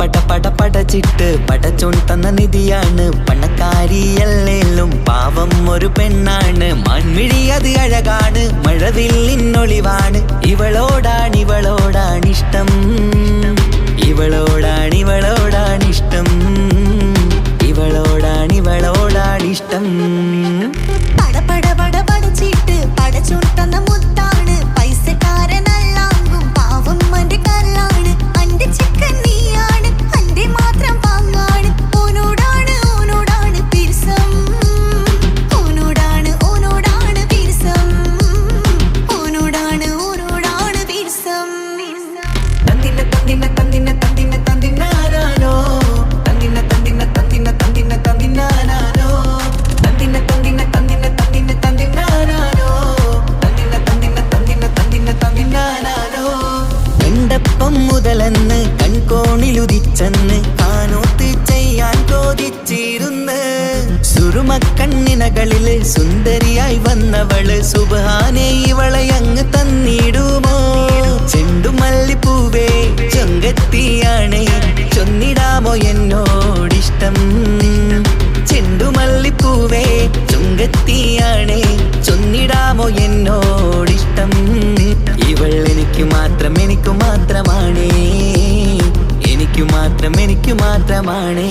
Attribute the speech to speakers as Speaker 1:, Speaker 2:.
Speaker 1: പട പട പടച്ചിട്ട് പടച്ചോൺ തന്ന നിധിയാണ്. പണക്കാരിയല്ലേലും പാവം ഒരു പെണ്ണാണ്. മൺമിഴി അത് അഴകാണ്. മഴവില്ലിന്നൊളിവാണ് ഇവളോടാണ് മുതലെന്ന് ചെയ്യാൻ സുന്ദരിയായി വന്നവൾ സുബാനെ ഇവളെ അങ്ങ് എന്നോടിഷ്ടം. ചെണ്ടുമല്ലിപ്പൂവേ ചുങ്കത്തിയാണേ ചൊന്നിടാമോ എന്നോടിഷ്ടം. ഇവൾ എനിക്ക് മാത്രം എനിക്ക് മാത്രമാണേ. എനിക്ക് മാത്രം എനിക്ക് മാത്രമാണേ.